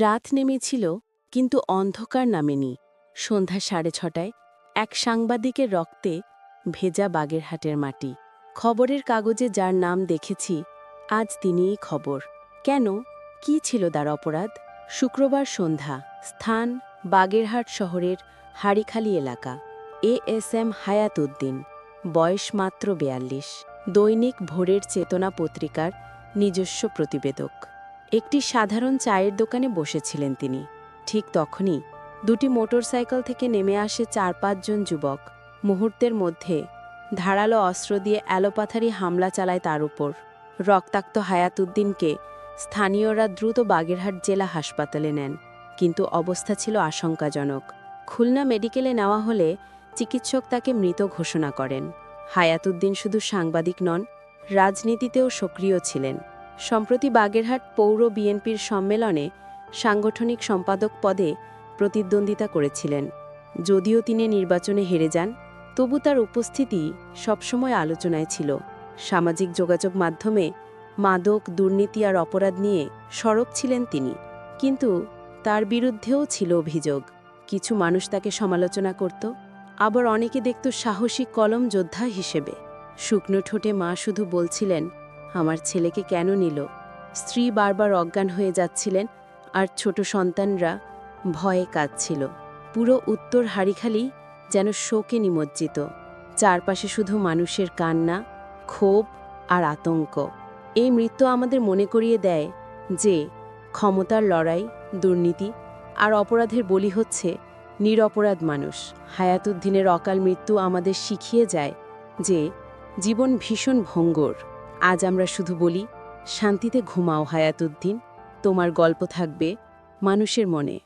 রাত নেমেছিল, কিন্তু অন্ধকার নামেনি। সন্ধ্যা সাড়ে ছটায় এক সাংবাদিকের রক্তে ভেজা বাগেরহাটের মাটি। খবরের কাগজে যার নাম দেখেছি, আজ তিনিই খবর। কেন? কি ছিল তার অপরাধ? শুক্রবার সন্ধ্যা, স্থান, বাগেরহাট শহরের হাড়িখালি এলাকা। এ এস এম হায়াত উদ্দিন বয়স মাত্র বেয়াল্লিশ। দৈনিক ভোরের চেতনা পত্রিকার নিজস্ব প্রতিবেদক। একটি সাধারণ চায়ের দোকানে বসেছিলেন তিনি। ঠিক তখনই দুটি মোটরসাইকেল থেকে নেমে আসে চার পাঁচজন যুবক। মুহূর্তের মধ্যে ধারালো অস্ত্র দিয়ে অ্যালোপাথারি হামলা চালায় তার উপর। রক্তাক্ত হায়াতুদ্দিনকে স্থানীয়রা দ্রুত বাগেরহাট জেলা হাসপাতালে নেন, কিন্তু অবস্থা ছিল আশঙ্কাজনক। খুলনা মেডিকেলে নেওয়া হলে চিকিৎসক তাকে মৃত ঘোষণা করেন। হায়াতুদ্দিন শুধু সাংবাদিক নন, রাজনীতিতেও সক্রিয় ছিলেন। সম্প্রতি বাগেরহাট পৌর বিএনপির সম্মেলনে সাংগঠনিক সম্পাদক পদে প্রতিদ্বন্দ্বিতা করেছিলেন। যদিও তিনি নির্বাচনে হেরে যান, তবু তার উপস্থিতি সবসময় আলোচনায় ছিল। সামাজিক যোগাযোগ মাধ্যমে মাদক, দুর্নীতি আর অপরাধ নিয়ে সরব ছিলেন তিনি, কিন্তু তার বিরুদ্ধেও ছিল অভিযোগ। কিছু মানুষ তাকে সমালোচনা করত, আবার অনেকে দেখত সাহসী কলম যোদ্ধা হিসেবে। শুকনো ঠোঁটে মা শুধু বলছিলেন আমার ছেলেকে কেন নিল? স্ত্রী বারবার অজ্ঞান হয়ে যাচ্ছিলেন, আর ছোট সন্তানরা ভয়ে কাঁদছিল। পুরো উত্তর হাড়িখালি যেন শোকে নিমজ্জিত। চারপাশে শুধু মানুষের কান্না, ক্ষোভ আর আতঙ্ক। এই মৃত্যু আমাদের মনে করিয়ে দেয় যে, ক্ষমতার লড়াই, দুর্নীতি আর অপরাধের বলি হচ্ছে নিরপরাধ মানুষ। হায়াতুদ্দিনের অকাল মৃত্যু আমাদের শিখিয়ে যায় যে, জীবন ভীষণ ভঙ্গর। আজ আমরা শুধু বলি শান্তিতে ঘুমাও হায়াতুদ্দিন তোমার গল্প থাকবে মানুষের মনে।